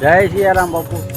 જય સિયારામ બાપુ.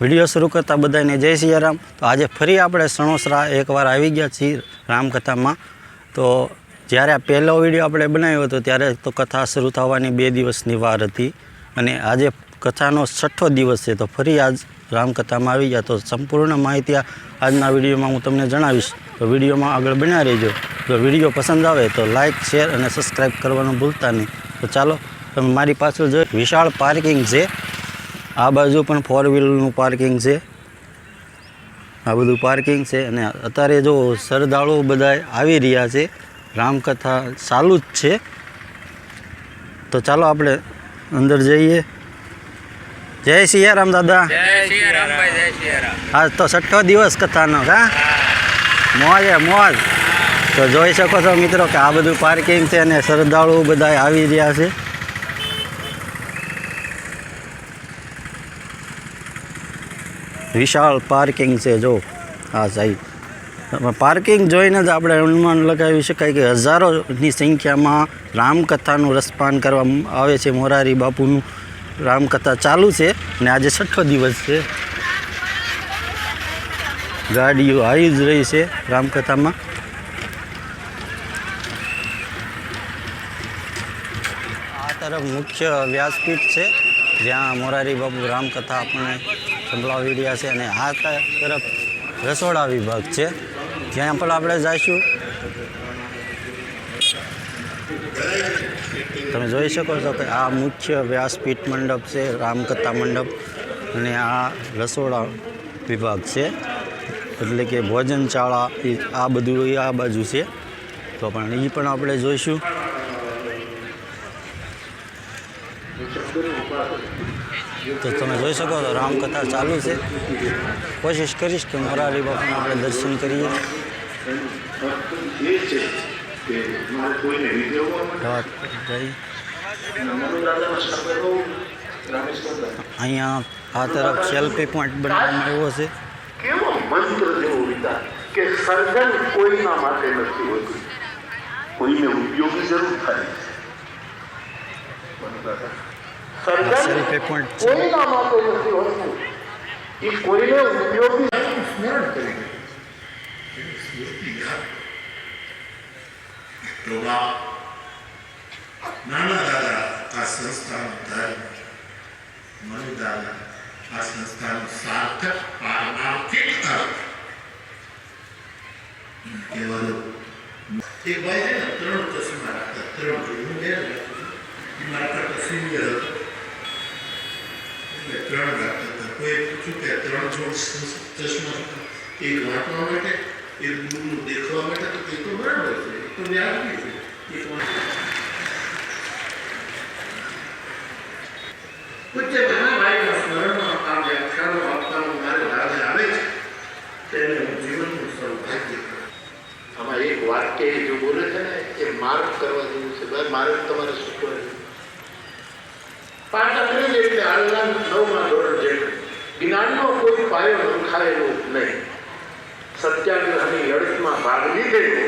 વીડિયો શરૂ કરતાં બધાને જય સિયારામ. તો આજે ફરી આપણે સણોસરા એકવાર આવી ગયા છીએ રામકથામાં. તો જ્યારે આ પહેલો વીડિયો આપણે બનાવ્યો હતો ત્યારે તો કથા શરૂ થવાની બે દિવસની વાર હતી અને આજે કથાનો છઠ્ઠો દિવસ છે. તો ફરી આજ રામકથામાં આવી ગયા. તો સંપૂર્ણ માહિતી આજના વિડીયોમાં હું તમને જણાવીશ. તો વિડીયોમાં આગળ બન્યા રહેજો. જો વીડિયો પસંદ આવે તો લાઇક શેર અને સબસ્ક્રાઈબ કરવાનું ભૂલતા નહીં. તો ચાલો, તમે મારી પાછળ જો વિશાળ પાર્કિંગ છે. આ બાજુ પણ ફોર વ્હીલરનું પાર્કિંગ છે. આ બધું પાર્કિંગ છે અને અત્યારે જો શ્રદ્ધાળુઓ બધા આવી રહ્યા છે રામકથા ચાલુ જ છે. તો ચાલો આપણે અંદર જઈએ. જય સિયારામ દાદા. હા તો છઠ્ઠો દિવસ કથાનો હા? મોજે મોજ. તો જોઈ શકો છો મિત્રો કે આ બધું પાર્કિંગ છે અને શ્રદ્ધાળુઓ બધા આવી રહ્યા છે. વિશાળ પાર્કિંગ છે, જો. આ સાઈડ પાર્કિંગ જોઈને જ આપણે અનુમાન લગાવી શકાય કે હજારોની સંખ્યામાં રામકથાનું રસપાન કરવામાં આવે છે, મોરારી બાપુનું રામકથા ચાલુ છે અને આજે છઠ્ઠો દિવસ છે. ગાડીઓ આવી જ રહી છે રામકથામાં. આ તરફ મુખ્ય વ્યાસપીઠ છે. જ્યાં મોરારી બાપુ રામકથા આપણને સંભળાવી રહ્યા છે અને આ તરફ રસોડા વિભાગ છે. જ્યાં પણ આપણે જઈશું. તમે જોઈ શકો છો કે આ મુખ્ય વ્યાસપીઠ મંડપ છે, રામકથા મંડપ અને આ રસોડા વિભાગ છે. એટલે કે ભોજનશાળા એ આ બધું આ બાજુ છે. તો પણ એ પણ આપણે જોઈશું. તો તમે જોઈ શકો છો રામકથા ચાલુ છે. કોશિશ કરીશ કે મોરારી બાપુના આપણે દર્શન કરીએ. હા, જઈ. અહીંયા આ તરફ સેલ્ફી પોઈન્ટ બનાવવામાં આવ્યો છે. કેવો મંત્ર જેવો વિચાર કે સર્જન કોઈના માટે નથી હોતું? કોઈને ઉપયોગી જરૂર થાય? સર્જન સેલ્ફી પોઈન્ટ છે કોઈના માટે નથી હોતું એ કોઈને ઉપયોગી સ્મરણ કરી પ્રભા નાના દાદા આ સંસ્થાનો ધર્મ મનુ દાદા આ સંસ્થાનો સાર્થક પારમાર્થિક અર્થ કેવલ એ ભાઈ છે ને ત્રણ ચશ્મા રાખતા ત્રણ જોઈ હું બે રાખું છું. એ મારા કરતા સિનિયર હતો એટલે ત્રણ રાખતા હતા કોઈ પૂછ્યું કે ત્રણ જોડ ચશ્મા હતા એક વાંચવા માટે એક દૂરનું દેખવા માટે તો એ તો બરાબર છે એ તો વ્યાજબી છે એક પૂજ્ય સ્મરણમાં આ વ્યાખ્યાનો આપવાનો મારે લાભ આવે છે તેને હું જીવનનું સૌભાગ્ય. આમાં એક વાક્ય એ જો બોલે છે ને એ માર્ગ કરવા જેવું છે માર્ગ તમારે શું પાંચ અંગ્રેજ એટલે હાલના નવમાં ધોરણ જેટલું. જ્ઞાનનો કોઈ પાયો નખાયેલો નહીં. સત્યાગ્રહની લડતમાં ભાગ લીધેલો,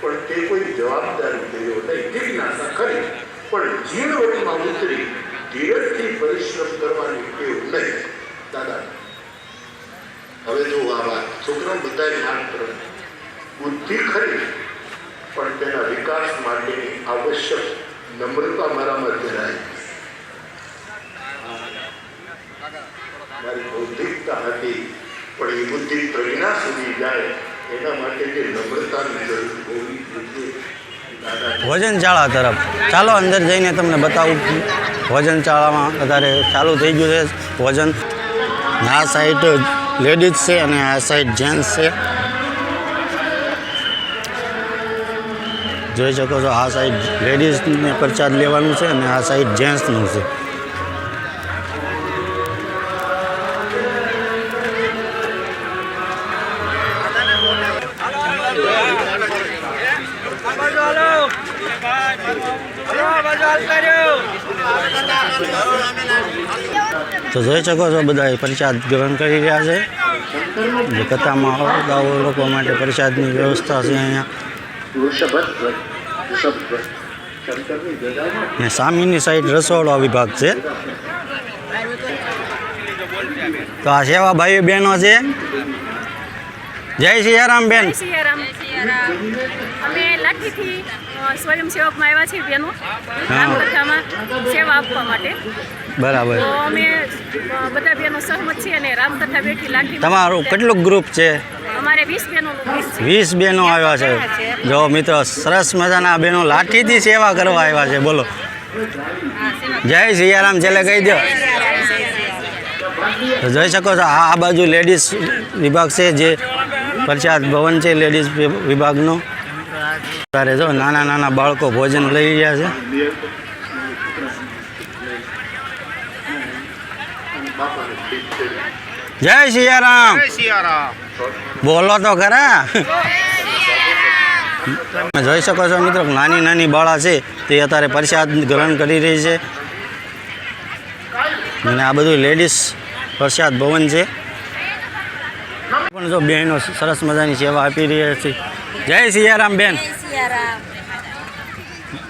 પણ તે કોઈ જવાબદારી કર્યો નહીં. જિજ્ઞાસા કરી, પણ ઝીણવટમાં ઉતરી ધીરજથી પરિશ્રમ કરવાની ટેવ નહીં. દાદા, હવે જો આ વાત છોકરાઓ બધા માત્ર બુદ્ધિ ખરી, પણ તેના વિકાસ માટેની આવશ્યક નમ્રતા મારામાં જરાય મારી બૌદ્ધિકતા હતી, પણ એ બુદ્ધિ પ્રજ્ઞા સુધી જાય, એના માટે જે નમ્રતાની જરૂર હોવી જોઈએ. ભોજનશાળા તરફ. ચાલો અંદર જઈને તમને બતાવું. ભોજનશાળામાં વધારે ચાલુ થઈ ગયું છે. ભોજન આ સાઈડ લેડીઝ છે અને આ સાઈડ જેન્ટ્સ છે. જોઈ શકો છો આ સાઈડ લેડીઝને પ્રસાદ લેવાનું છે અને આ સાઈડ જેન્ટ્સનું છે. તો જોઈ શકો છો બધા પ્રસાદ ગ્રહણ કરી રહ્યા છે. જે કથામાં આવતા લોકો માટે પ્રસાદની વ્યવસ્થા છે અહીંયા. સામેની સાઈડ રસોડો વિભાગ છે. તો આ સેવા ભાઈ બહેનો છે. જય સિયારામ બેન. અમે સ્વયંસેવકમાં આવ્યા છે બેનો. રામકથામાં સેવા આપવા માટે. બરાબર. તો અમે બધા બેનો સહમત છીએ અને રામકથા બેઠી લાગી તમારું કેટલું ગ્રુપ છે? અમારે વીસ બેનો વીસ બહેનો આવ્યા છે. જો મિત્રો સરસ મજાના બેનો બહેનો લાઠીથી સેવા કરવા આવ્યા છે. બોલો. જય સિયારામ છેલ્લે કહી દો તો જોઈ શકો છો આ આ બાજુ લેડીઝ વિભાગ છે જે પ્રસાદ ભવન છે લેડીઝ વિભાગનો. ત્યારે જો નાના નાના બાળકો ભોજન લઈ રહ્યા છે. જય સિયારામ. બોલો તો ખરા. તમે જોઈ શકો છો મિત્રો નાની નાની બાળા છે તે અત્યારે પ્રસાદ ગ્રહણ કરી રહી છે. અને આ બધું લેડીઝ પ્રસાદ ભવન છે. પણ જો બહેનો સરસ મજાની સેવા આપી રહ્યા છે. જય સિયારામ બેન.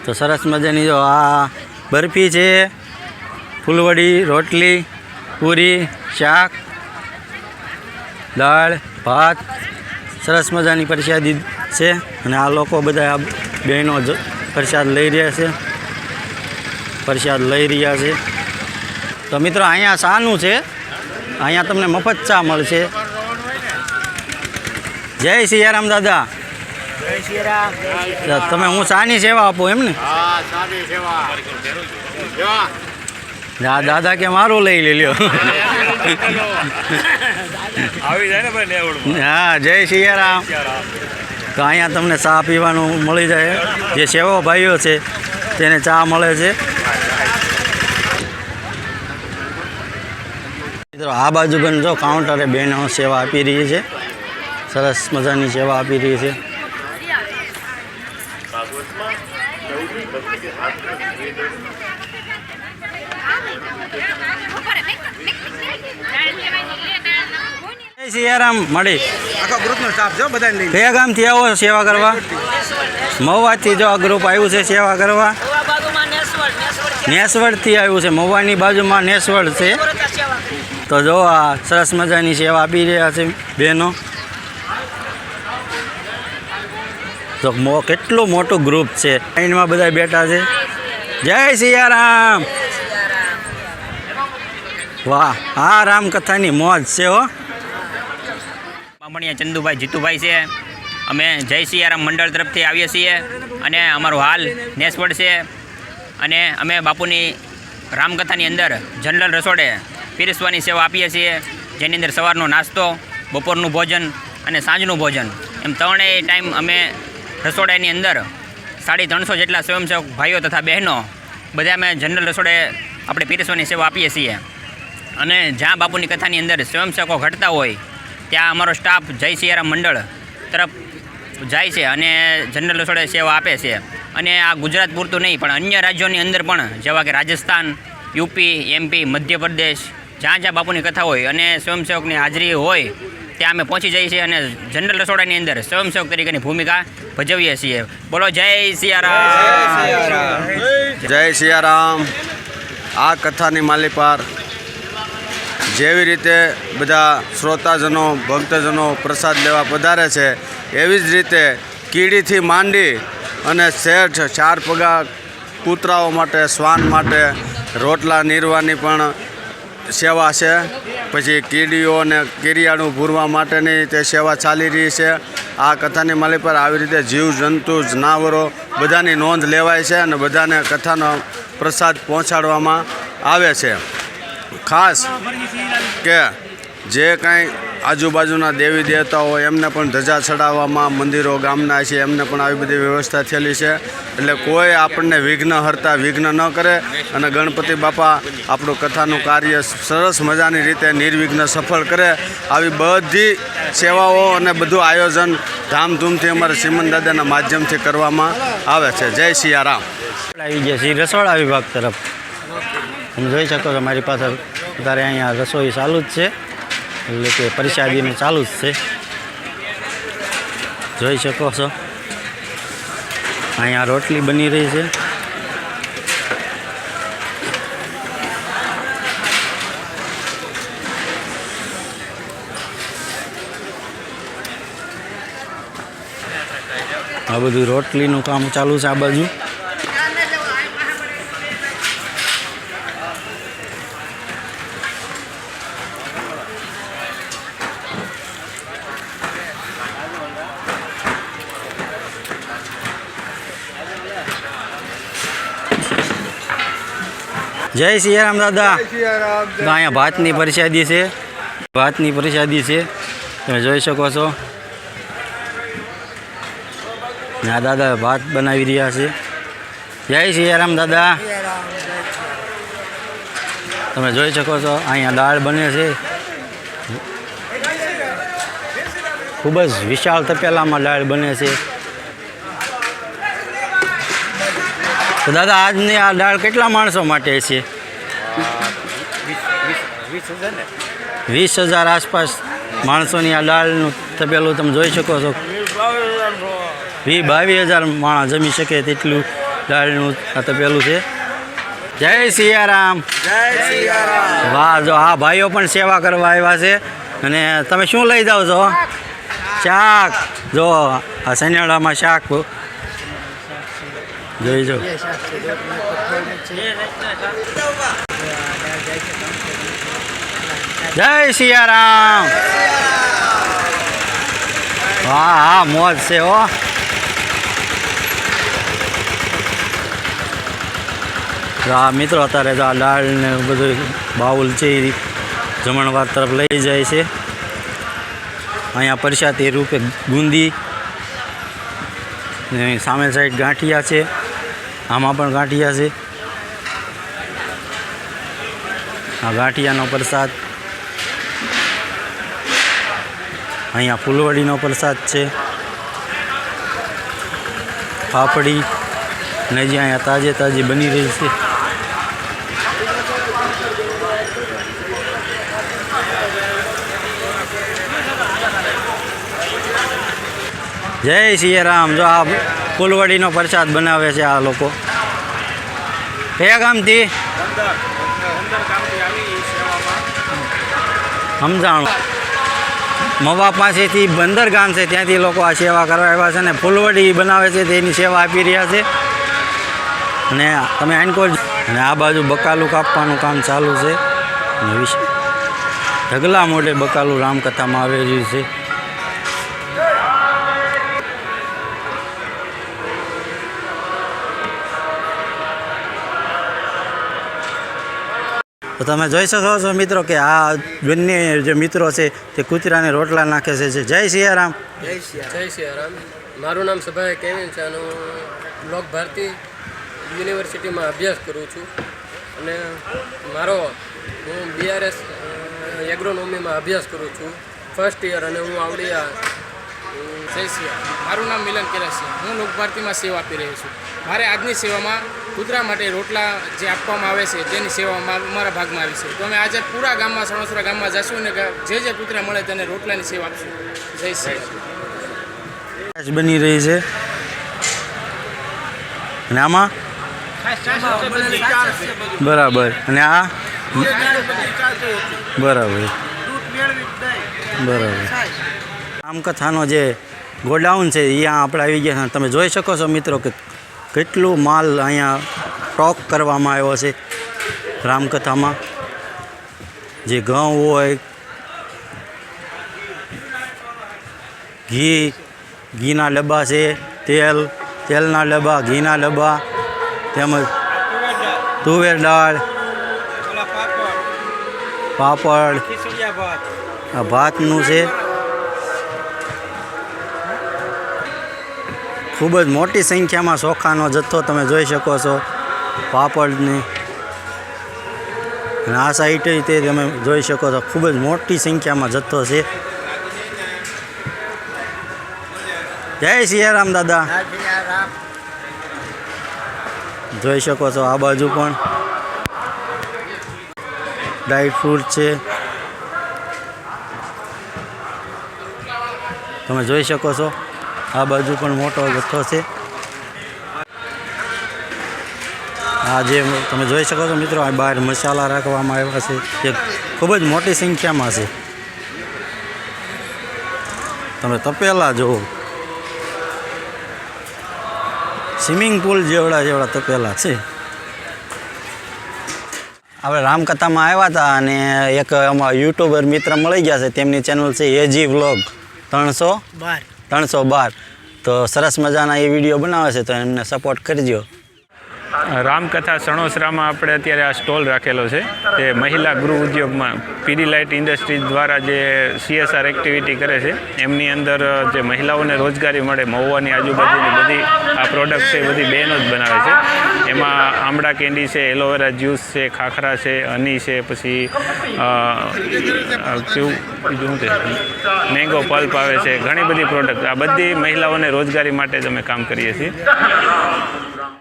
તો સરસ મજાની જો આ બરફી છે ફૂલવડી રોટલી પૂરી શાક દાળ ભાત સરસ મજાની પ્રસાદી છે અને આ લોકો બધા આ બહેનો પ્રસાદ લઈ રહ્યા છે પ્રસાદ લઈ રહ્યા છે. તો મિત્રો અહીંયા શાનું છે અહીંયા તમને મફત ચા મળશે. જય સિયારામ દાદા. તમે હું સાની સેવા આપો એમ ને? દાદા કે મારું લઈ લ્યો. આવી જાય ને ભાઈ લેવડ હા જય સિયારામ તો અહીંયા તમને ચા પીવાનું મળી જાય. જે સેવા ભાઈઓ છે તેને ચા મળે છે. મિત્રો આ બાજુ પણ જો કાઉન્ટરે બહેનો સેવા આપી રહી છે. સરસ મજાની સેવા આપી રહી છે. સિયારામ મળી. આખો ગ્રુપનો સ્ટાફ જો બધાને લઈને. કયા આવો સેવા કરવા. મહુવાથી જો આ ગ્રુપ આવ્યું છે સેવા કરવા. નેસવડથી આવ્યું છે. મહુવાની બાજુમાં નેસવડ છે. તો જો આ સરસ મજાની સેવા આપી રહ્યા છે બહેનો તો મો કેટલું મોટું ગ્રુપ છે. લાઈનમાં બધા બેઠા છે. જય સિયારામ. વાહ, આ રામકથાની મોજ છે હો. બામણિયા ચંદુભાઈ જીતુભાઈ છે. અમે જય સિયારામ મંડળ તરફથી આવીએ છીએ અને અમારો હાલ નેસવડ છે. અને અમે બાપુની રામકથાની અંદર જનરલ રસોડે પીરસવાની સેવા આપીએ છીએ. જેની અંદર સવારનો નાસ્તો, બપોરનું ભોજન અને સાંજનું ભોજન. એમ ત્રણેય ટાઈમ અમે રસોડાની અંદર સાડી ત્રણસો જેટલા સ્વયંસેવક ભાઈઓ તથા બહેનો બધા અમે જનરલ રસોડે આપણે પીરસવાની સેવા આપીએ છીએ. અને જ્યાં બાપુની કથાની અંદર સ્વયંસેવકો ઘટતા હોય, ત્યાં અમારો સ્ટાફ જય સિયારામ મંડળ તરફ જાય છે અને જનરલ રસોડે સેવા આપે છે. અને આ ગુજરાત પૂરતું નહીં, પણ અન્ય રાજ્યોની અંદર પણ, જેવા કે રાજસ્થાન, યુપી, એમપી, મધ્યપ્રદેશ, જ્યાં જ્યાં બાપુની કથા હોય અને સ્વયંસેવકની હાજરી હોય ત્યાં અમે પહોંચી જઈએ છીએ અને જનરલ રસોડાની અંદર સ્વયંસેવક તરીકેની ભૂમિકા ભજવીએ છીએ. બોલો જય સિયારામ. જય સિયારામ. આ કથાની માલિપાર જેવી રીતે બધા શ્રોતાજનો, ભક્તજનો પ્રસાદ લેવા પધારે છે, એવી જ રીતે કીડીથી માંડી અને શેઠ ચાર પગા કૂતરાઓ માટે, શ્વાન માટે રોટલા નીરવાની પણ સેવા છે. પછી કીડીઓ અને કીરિયાળું ભૂરવા માટેની તે સેવા ચાલી રહી છે. આ કથાની માલી પર આવી રીતે જીવ, જંતુ, જનાવરો બધાની નોંધ લેવાય છે અને બધાને કથાનો પ્રસાદ પહોંચાડવામાં આવે છે. ખાસ કે જે કાંઈ આજુબાજુના દેવી દેવતાઓ એમને પણ ધજા ચડાવવામાં મંદિરો ગામના છે, એમને પણ આવી બધી વ્યવસ્થા થયેલી છે. એટલે કોઈ આપણને વિઘ્ન હરતા વિઘ્ન ન કરે અને ગણપતિ બાપા આપણું કથાનું કાર્ય સરસ મજાની રીતે નિર્વિઘ્ન સફળ કરે. આવી બધી સેવાઓ અને બધું આયોજન ધામધૂમથી અમારે શ્રીમંત દાદાના માધ્યમથી કરવામાં આવે છે. જય સિયારામ. આવી ગયા છીએ. રસોડા વિભાગ તરફ. તમે જોઈ શકો છો, મારી પાસે અત્યારે અહીંયા રસોઈ ચાલુ જ છે. એટલે કે પરિસાદીનું ચાલુ જ છે. જોઈ શકો છો. અહીંયા રોટલી બની રહી છે. આ બધું રોટલીનું કામ ચાલુ છે આ બાજુ. જય સિયારામ દાદા. તો અહીંયા ભાતની પ્રસાદી છે. ભાતની પ્રસાદી છે. તમે જોઈ શકો છો. ને આ દાદા ભાત બનાવી રહ્યા છે. જય સિયારામ દાદા. તમે જોઈ શકો છો અહીંયા દાળ બને છે. ખૂબ જ વિશાળ તપેલામાં દાળ બને છે. તો દાદા, આજની આ દાળ કેટલા માણસો માટે છે? વીસ હજાર આસપાસ માણસોની આ દાળનું તપેલું તમે જોઈ શકો છો. વી બાવીસ હજાર માણસ જમી શકે તેટલું દાળનું આ તપેલું છે. જય સિયારામ. વાહ, જો આ ભાઈઓ પણ સેવા કરવા આવ્યા છે. અને તમે શું લઈ જાઓ છો? શાક. જો, આ શનિયાળામાં શાક જોઈ જો જય સિયારામ. હા હા મોજ છે હો. આ મિત્રો અત્યારે તો આ દાળ ને બધું બાઉલ છે એ જમણવાર તરફ લઈ જાય છે. અહીંયા પ્રસાદી રૂપે ગુંદી સામે સાઈડ ગાંઠિયા છે. આમાં પણ ગાંઠિયા છે આ ગાંઠિયાનો પ્રસાદ અહીંયા ફૂલવડીનો પ્રસાદ છે પાપડી ને જે અહીંયા તાજે તાજી બની રહી છે જય સિયારામ જો આ ફૂલવડીનો પ્રસાદ બનાવે છે આ લોકો. કયા ગામથી? સમજાણું. મવા પાસેથી બંદર ગામ છે, ત્યાંથી લોકો આ સેવા કરવા આવ્યા છે અને ફૂલવડી બનાવે છે, તેની સેવા આપી રહ્યા છે. અને તમે આનકોર અને આ બાજુ બકાલું કાપવાનું કામ ચાલુ છે. વિશ ઢગલા મોઢે બકાલું રામકથામાં આવેલું છે. તો તમે જોઈ શકો છો મિત્રો કે આ બંને જે મિત્રો છે તે કૂતરાને રોટલા નાખે છે જય સિયારામ. જય સિયારામ. મારું નામ સભાઈ કેવિન છે અને હું લોક ભારતી યુનિવર્સિટીમાં અભ્યાસ કરું છું. અને મારો હું બીઆરએસ એગ્રોનોમીમાં અભ્યાસ કરું છું. ફર્સ્ટ યર અને હું આવડી જય સિયા મારું નામ મિલન કેરાસિયા હું લોકભારતીમાં સેવા આપી રહ્યો છું. મારે આજની સેવામાં કૂતરા માટે રોટલા જે આપવામાં આવે છે તેની સેવામાં મારા ભાગમાં આવી છે. તો અમે આજે પૂરા ગામમાં સણોસરા ગામમાં જશું ને જે જે કૂતરા મળે તેને રોટલાની સેવા આપશું. જય સિયા બની રહી છે. અને આમાં? બરાબર. અને આ? બરાબર. બરાબર. રામકથાનો જે ગોડાઉન છે અહીંયા આપણે આવી ગયા છે. તમે જોઈ શકો છો મિત્રો કે કેટલું માલ અહીંયા સ્ટોક કરવામાં આવ્યો છે રામકથામાં. જે ઘઉં હોય ઘી ઘીના ડબ્બા છે તેલ તેલના ડબ્બા ઘીના ડબ્બા તેમજ તુવેર દાળ પાપડ. આ ભાતનું છે. ખૂબ જ મોટી સંખ્યામાં ચોખાનો જથ્થો તમે જોઈ શકો છો પાપડની. અને આ સાઈડ તે તમે જોઈ શકો છો ખૂબ જ મોટી સંખ્યામાં જથ્થો છે. જય સિયારામ દાદા. જોઈ શકો છો આ બાજુ પણ. ડ્રાય ફ્રૂટ છે. તમે જોઈ શકો છો. આ બાજુ પણ મોટો જથ્થો છે. આ જે તમે જોઈ શકો છો મિત્રો, આ બહાર મસાલા રાખવામાં આવ્યા છે. જે ખૂબ જ મોટી સંખ્યામાં છે. તમે તપેલા જુઓ. સ્વિમિંગ પુલ જેવડા જેવડા તપેલા છે. આપણે રામકથામાં આવ્યા હતા અને એક યુટ્યુબર મિત્ર મળી ગયા છે. તેમની ચેનલ છે એજી વ્લોગ. ત્રણસો બાર. ત્રણસો બાર. તો સરસ મજાના એ વીડિયો બનાવે છે તો એમને સપોર્ટ કરજો. રામકથા સણોસરામાં આપણે અત્યારે આ સ્ટોલ રાખેલો છે. તે મહિલા ગૃહ ઉદ્યોગમાં પીડીલાઇટ ઇન્ડસ્ટ્રીઝ દ્વારા જે સીએસઆર એક્ટિવિટી કરે છે, એમની અંદર જે મહિલાઓને રોજગારી મળે, મહુવાની આજુબાજુની બધી આ પ્રોડક્ટ છે બધી બહેનો જ બનાવે છે. એમાં આમળા કેન્ડી છે એલોવેરા જ્યુસ છે, ખાખરા છે, હની છે, પછી કેવું, બીજું મેંગો પલ્પ આવે છે, ઘણી બધી પ્રોડક્ટ આ બધી મહિલાઓને રોજગારી માટે જ અમે કામ કરીએ છીએ.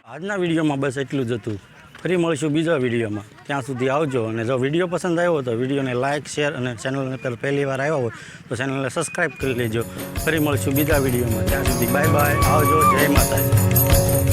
આજના વિડીયોમાં બસ એટલું જ હતું. ફરી મળીશું બીજા વિડીયોમાં. ત્યાં સુધી આવજો અને જો વીડિયો પસંદ આવ્યો તો વિડીયોને લાઇક શેર અને ચેનલને પર પહેલી વાર આવ્યા હોય તો ચેનલને સબસ્ક્રાઈબ કરી લેજો. ફરી મળીશું બીજા વિડીયોમાં. ત્યાં સુધી બાય બાય. આવજો. જય માતાજી.